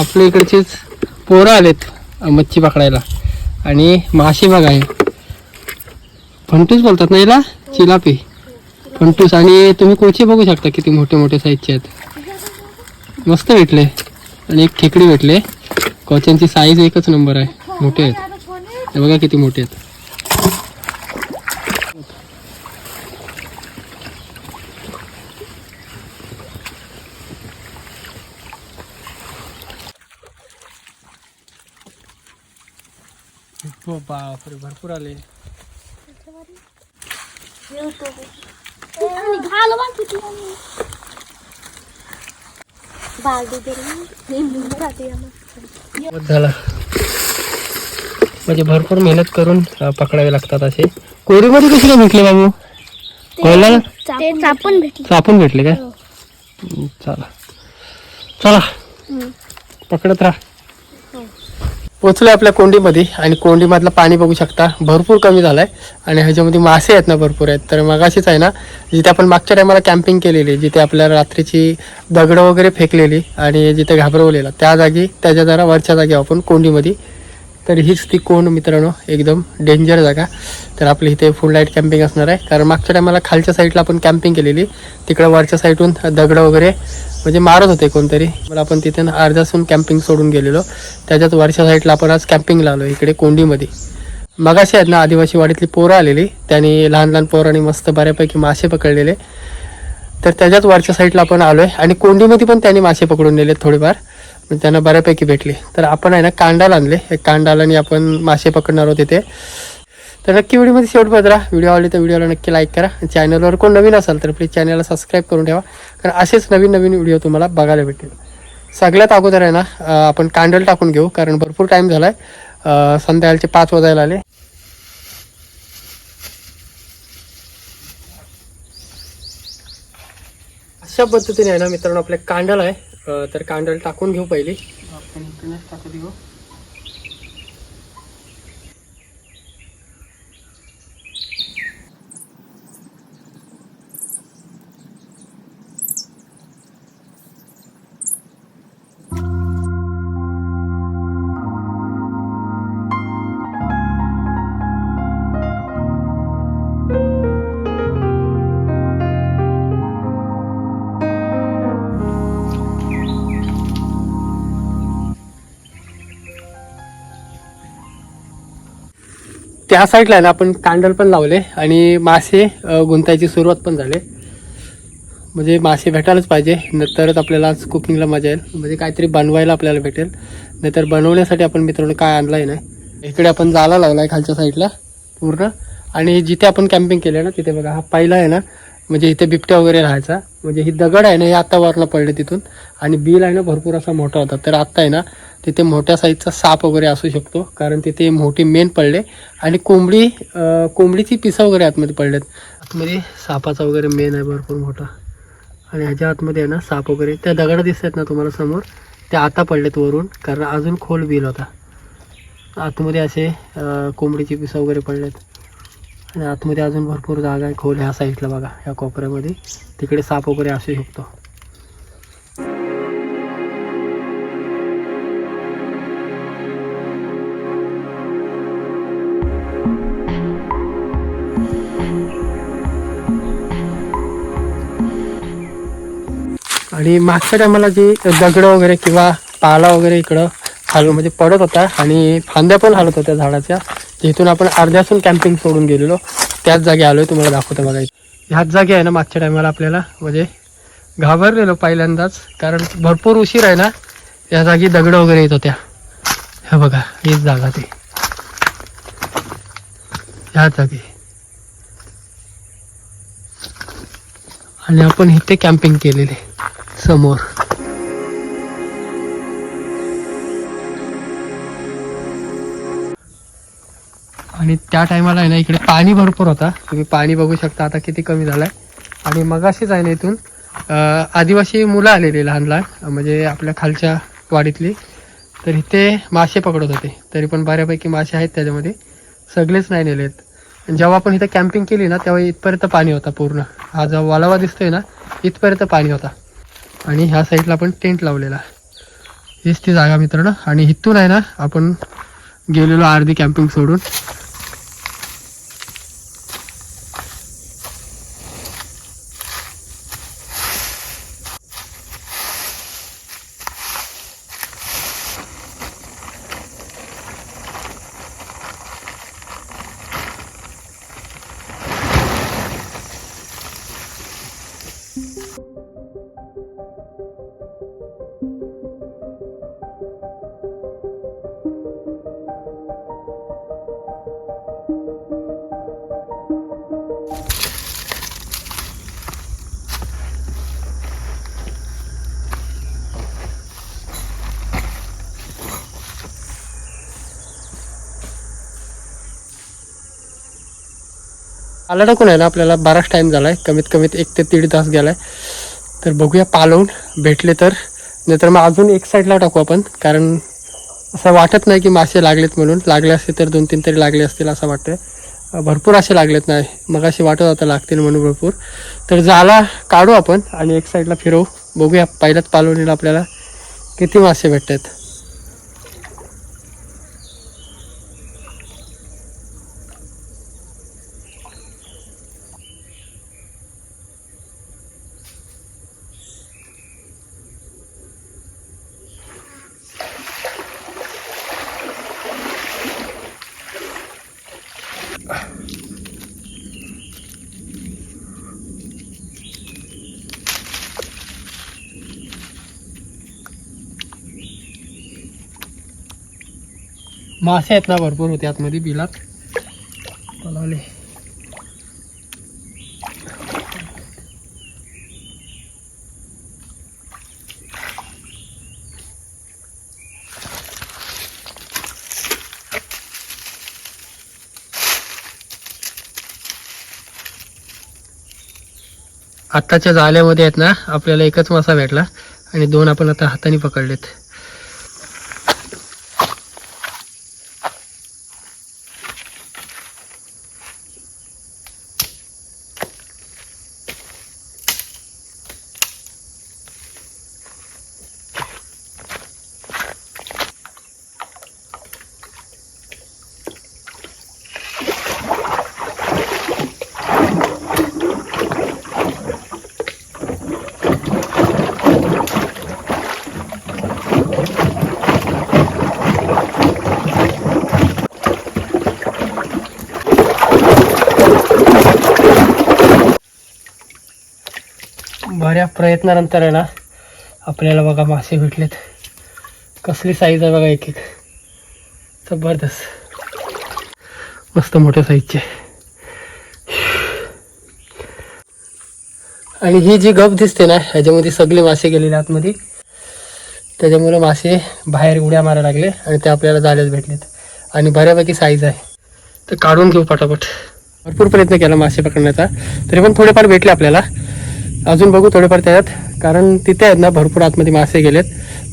आपल्या इकडचेच पोरं आलेत मच्छी पकडायला. आणि मासे बघा आहे फंटूस बोलतात ना याला? चिलापी. फंटूस आणि तुम्ही कोचे बघू शकता किती मोठे मोठे साईजचे आहेत. मस्त भेटले. आणि एक खेकडी भेटले. कोच्यांची साईज एकच नंबर आहे. मोठे आहेत. बघा किती मोठे आहेत. बापरे भरपूर आले. झाला. म्हणजे भरपूर मेहनत करून पकडावे लागतात असे. कोरीमध्ये कशी काय भेटले बाबू? कोयला? चापून भेटली काय हम्म, चला. चला. पकडत राहा. पोचलोय आपल्या कोंडीमध्ये आणि कोंडीमधलं पाणी बघू शकता. भरपूर कमी झालंय आणि ह्याच्यामध्ये मासे आहेत ना भरपूर आहेत. तर मगाशीच आहे ना जिथे आपण मागच्या टायमाला कॅम्पिंग केलेली जिथे आपल्याला रात्रीची दगडं वगैरे फेकलेली आणि जिथे घाबरवलेला त्या जागी त्याच्या जरा वरच्या जागी आपण कोंडीमध्ये तर हीच ती कोंड मित्रांनो? एकदम डेंजर जागा. तर आपली इथे फुल लाइट कॅम्पिंग असणार आहे. कारण मागच्या टायमाला खालच्या साईडला आपण कॅम्पिंग केलेली. तिकडं वरच्या साईडून दगडं वगैरे म्हणजे मारत होते कोणतरी. मला आपण तिथे अर्धासून कॅम्पिंग सोडून गेलेलो. त्याच्यात वरच्या साईडला आपण आज कॅम्पिंगला आलो इकडे कोंडीमध्ये. मगाशी आहेत ना आदिवासी वाडीतली पोरं आलेली. त्यांनी लहान लहान पोरांनी मस्त बऱ्यापैकी मासे पकडलेले. तर त्याच्याच वरच्या साईडला आपण आलो आहे आणि कोंडीमध्ये पण त्यांनी मासे पकडून नेले थोडेफार. त्यांना बऱ्यापैकी भेटली. तर आपण आहे ना कांडाल आणले. एक कांडालाने आपण मासे पकडणार आहोत तिथे तर नक्की व्हिडिओमध्ये शेवट बदला व्हिडिओ आवडली तर व्हिडिओला नक्की लाईक करा. चॅनलवर कोण नवीन असाल तर प्लीज चॅनलला सबस्क्राईब करून ठेवा. कारण असेच नवीन नवीन व्हिडिओ तुम्हाला बघायला भेटेल सगळ्यात अगोदर आहे ना आपण कांडल टाकून घेऊ. कारण भरपूर टाईम झाला आहे संध्याकाळचे पाच वाजायला आले. अशा पद्धतीने आहे ना मित्रांनो आपले कांडल आहे. तर कांदळ टाकून घेऊ पहिले. आपण इकडूनच टाकू देऊ. त्या साईडला आहे ना आपण कांडल पण लावले आणि मासे गुंतायची सुरुवात पण झाली. म्हणजे मासे भेटायलाच पाहिजे नंतरच आपल्याला आज कुकिंगला मजा येईल. म्हणजे काहीतरी बनवायला आपल्याला भेटेल. नाहीतर बनवण्यासाठी आपण मित्रांनो काय आणलंय नाही इकडे आपण जाळा आहे खालच्या साईडला पूर्ण. आणि जिथे आपण कॅम्पिंग केलं ना तिथे बघा हा पहिला आहे ना म्हणजे इथे बिबट्या वगैरे राहायचा. म्हणजे ही दगड आहे ना हे आता वरला पडले तिथून. आणि बिल आहे ना भरपूर असा मोठा होता. तर आत्ता आहे ना तिथे मोठ्या साईजचा साप वगैरे असू शकतो कारण तिथे मोठी मेन पडले आणि कोंबडी कोंबडीची पिसा वगैरे आतमध्ये पडल्यात आतमध्ये सापाचा वगैरे मेन आहे भरपूर मोठा. आणि ह्याच्या आतमध्ये आहे ना साप वगैरे. त्या दगडा दिसतात ना तुम्हाला समोर ते आता पडलेत वरून कारण अजून खोल बिल होता. आतमध्ये असे कोंबडीची पिसा वगैरे पडलेत. आणि आतमध्ये अजून भरपूर जागा आहे खोल ह्या साईडला बघा ह्या कोपऱ्यामध्ये. तिकडे साप वगैरे असू शकतो. आणि मागच्या टायमाला जे दगड वगैरे किंवा पाला वगैरे इकडं हालू म्हणजे पडत होता आणि फांद्या पण हालत होत्या झाडाच्या तिथून आपण अर्ध्यासून कॅम्पिंग सोडून गेलेलो. त्याच जागी आलोय तुम्हाला दाखवतो बघा ह्याच जागी आहे ना मागच्या टायमाला आपल्याला म्हणजे घाबरलेलो पहिल्यांदाच कारण भरपूर उशीर आहे ना या जागी दगड वगैरे येत होत्या. हे बघा हीच जागा ती. ह्याच जागी. आणि आपण इथे कॅम्पिंग केलेले. समोर. आणि त्या टायमाला आहे ना इकडे पाणी भरपूर होता. तुम्ही पाणी बघू शकता आता किती कमी झालंय. आणि मगाशीच आहे ना इथून आदिवासी मुलं आलेली लहान लहान म्हणजे आपल्या खालच्या वाडीतली. तर इथे मासे पकडत होते. तरी पण बऱ्यापैकी मासे आहेत त्याच्यामध्ये. सगळेच नाही नेलेत जेव्हा आपण इथं कॅम्पिंग केली ना तेव्हा इथपर्यंत पाणी होता पूर्ण. हा जो वालावा दिसतोय ना इथपर्यंत पाणी होता. आणि ह्या साईडला आपण टेंट लावलेला. हीच ती जागा मित्रांनो. आणि इथून आहे ना आपण गेलेलो अर्धी कॅम्पिंग सोडून. आला टाकून आहे ना आपल्याला बराच टाइम झालाय. कमीत कमीत एक ते दीड तास गेलाय. तर बघूया पालवून भेटले तर. नाहीतर मग अजून एक साईडला टाकू आपण. कारण असं वाटत नाही की मासे लागलेत म्हणून. लागले असते तर दोन तीन तरी लागले असतील असं वाटतंय. भरपूर असे लागलेत नाही. मग असे वाटत आता लागतील म्हणून भरपूर. तर जाला काढू आपण. आणि एक साईडला फिरवू. बघूया पहिल्याच पालवणीला आपल्याला किती मासे भेटतात. मासे आहेत ना भरपूर होते आतमध्ये बिलात. पलावले आत्ताच्या जाल्यामध्ये आहेत ना आपल्याला एकच मासा भेटला आणि दोन आपण आता हाताने पकडलेत. बऱ्या प्रयत्नानंतर आहे ना आपल्याला बघा मासे भेटलेत. कसली साईज आहे बघा एक एक जबरदस्त. मस्त मोठ्या साईजचे आणि ही जी गप दिसते ना ह्याच्यामध्ये सगळे मासे गेलेले आतमध्ये. त्याच्यामुळे मासे बाहेर उड्या मारायला लागले आणि ते आपल्याला जाळ्यात भेटलेत. आणि बऱ्यापैकी साईज आहे. तर काढून घेऊ पटापट. भरपूर प्रयत्न केला मासे पकडण्याचा. तरी पण थोडेफार भेटले आपल्याला. अजून बघू थोडेफार त्याच्यात. कारण तिथे आहेत ना भरपूर आतमध्ये मासे गेलेत.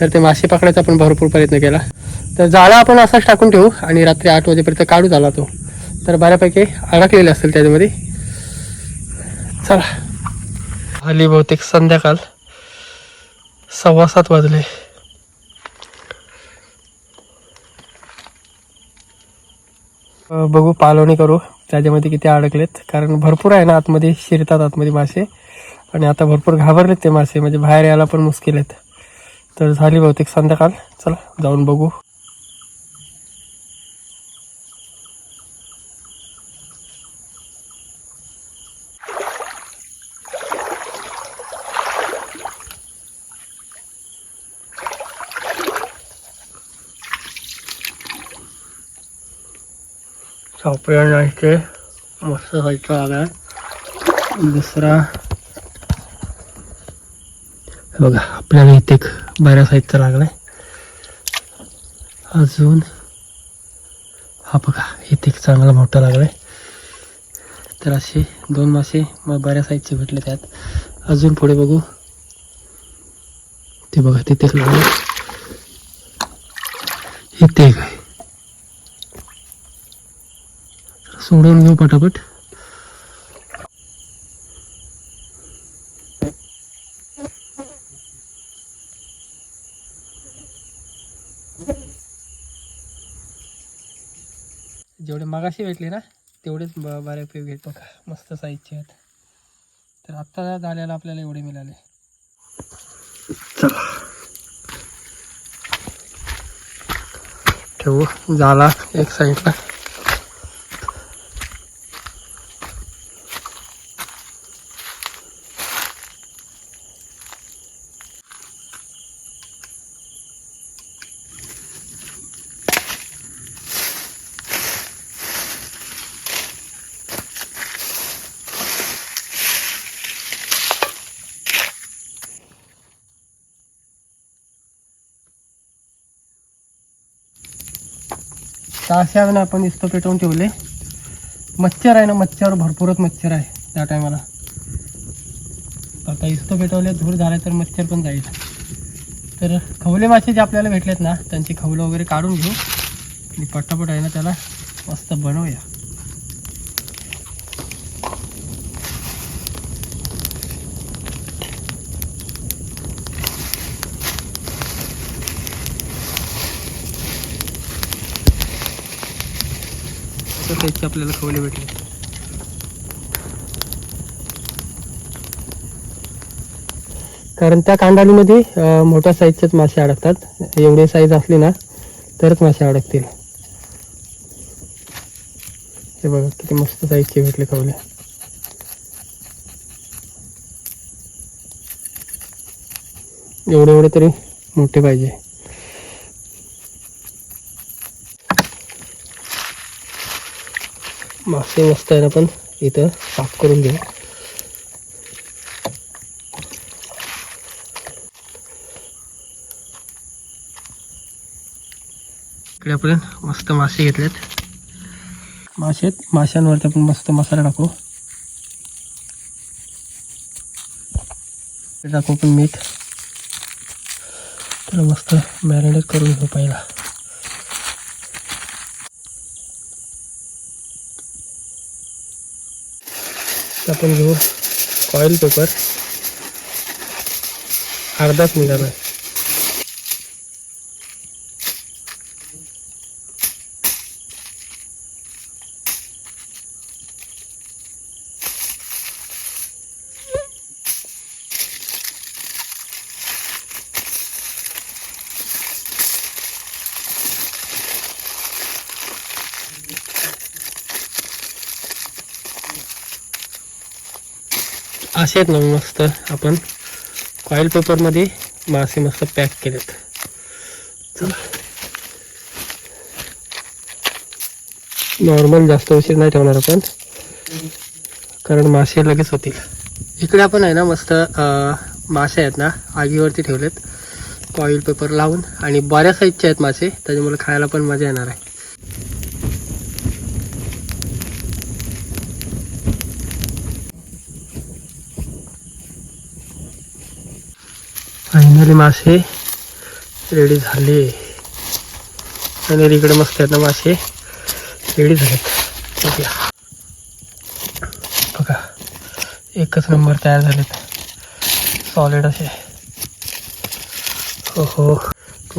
तर ते मासे पकडायचा आपण भरपूर प्रयत्न केला. तर जाळा आपण असाच टाकून ठेवू आणि रात्री आठ वाजेपर्यंत काढू झाला तो. तर बऱ्यापैकी अडकलेले असतील त्याच्यामध्ये. चला. आली बहुतेक संध्याकाळ. सव्वा सात वाजले. बघू पालवणी करू. त्याच्यामध्ये किती अडकलेत. कारण भरपूर आहे ना आतमध्ये. शिरतात आतमध्ये मासे. आणि आता भरपूर घाबरलेत ते मासे म्हणजे बाहेर यायला पण मुश्किल आहेत. तर झाली बहुतेक संध्याकाळ. चला जाऊन बघू. सापळ्या नाहीचे मस्त व्हायचं आला दुसरा बघा आपल्याला इथे एक बऱ्या साईजचा लागलाय. अजून हा बघा इथे एक चांगला मोठा लागलाय. तर असे दोन मासे मग बऱ्या साईजचे भेटले त्यात. अजून पुढे बघू. ते बघा तिथे एक लागले. इथे एक सोडून घेऊ पटापट. जेवढे मगाशी भेटले ना तेवढेच बऱ्यापैकी भेट बघा मस्त साईजचे आहेत. तर आत्ता झालेलं आपल्याला एवढे मिळाले. चला. ठेवू. झाला एक साईडला तर अशा वेळेला आपण इस्तो पेटवून ठेवले. मच्छर आहे ना मच्छर भरपूरच मच्छर आहे त्या टायमाला आता इस्तो पेटवले धूर झाला तर मच्छर पण जाईल. तर खवले मासे जे आपल्याला भेटलेत ना त्यांची खवलं वगैरे काढून घेऊ. आणि पटापट आहे ना त्याला मस्त बनवूया. तर आपल्याला खवले भेटले? कारण त्या कांडालीमध्ये मोठ्या साईजचेच मासे अडकतात. एवढे साईज असले ना तरच मासे अडकतील. हे बघा किती मस्त साईजचे भेटले खवले. एवढे एवढे तरी मोठे पाहिजे. मासे मस्त आहे ना पण इथं साफ करून घेऊ इकडे आपण मस्त मासे घेतलेत. मासे माशांवरती आपण मस्त मसाला टाकू. टाकू पण मीठ. त्याला मस्त मॅरिनेट करून घेऊ पहिला. आपण घेऊ ऑइल पेपर अर्धाच निघाला असे आहेत ना मस्त. आपण कॉईल पेपरमध्ये मासे मस्त पॅक केलेत. नॉर्मल जास्त उशीर नाही ठेवणार आपण. कारण मासे लगेच होतील. इकडे आपण आहे ना मस्त अं, मासे आहेत ना आगीवरती ठेवलेत. कॉईल पेपर लावून. आणि बऱ्या साईजचे आहेत मासे. त्याच्यामुळे खायला पण मजा येणार आहे. झाले मासे. रेडी झाले. आणि इकडे मस्त आहेत ना मासे. रेडी झालेत. बघा. एकच नंबर तयार झालेत. सॉलिड असे. हो हो.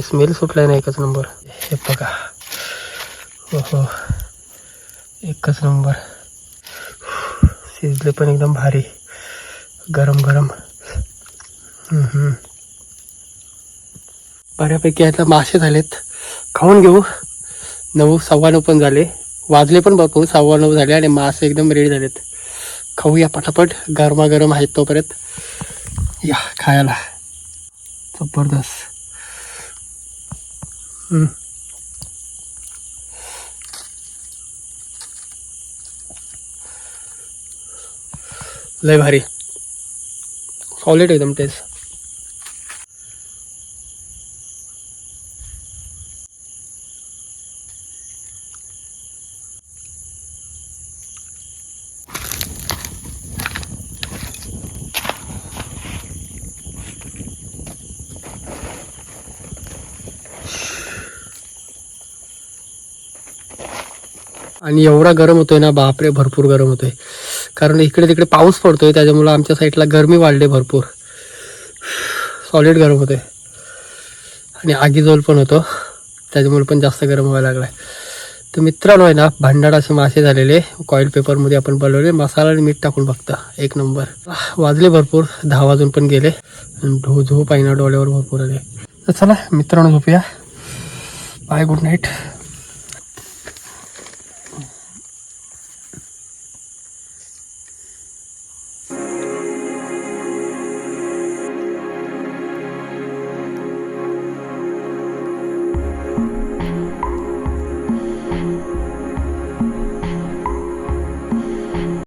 स्मेल सुटलाय ना एकच नंबर. हे बघा. हो हो. एकच नंबर. शिजले पण एकदम भारी. गरम गरम. हम्म, हम्म. बऱ्यापैकी आता मासे झालेत. खाऊन घेऊ. नऊ सव्वा नऊ पण झाले. वाजले पण भरपूर सव्वा नऊ झाले आणि मासे एकदम रेडी झालेत. खाऊया पटापट. गरमागरम आहेत तोपर्यंत. या खायला. जबरदस्त. लय भारी. सॉलिड एकदम टेस्ट आणि एवढा गरम होतोय ना बापरे भरपूर गरम होतोय. कारण इकडे तिकडे पाऊस पडतोय त्याच्यामुळं आमच्या साईडला गरमी वाढली भरपूर. सॉलिड गरम होतोय. आणि आगीजोल पण होतो. त्याच्यामुळे पण जास्त गरम व्हायला लागलाय. तर मित्रांनो आहे ना भांडाड असे मासे झालेले. कॉईल पेपरमध्ये आपण बनवले. मसाला आणि मीठ टाकून बघता. एक नंबर. वाजले भरपूर. दहा वाजून पण गेले. आणि झोप आहे ना डोळ्यावर भरपूर आले. तर चला मित्रांनो झोपूया. Bye good night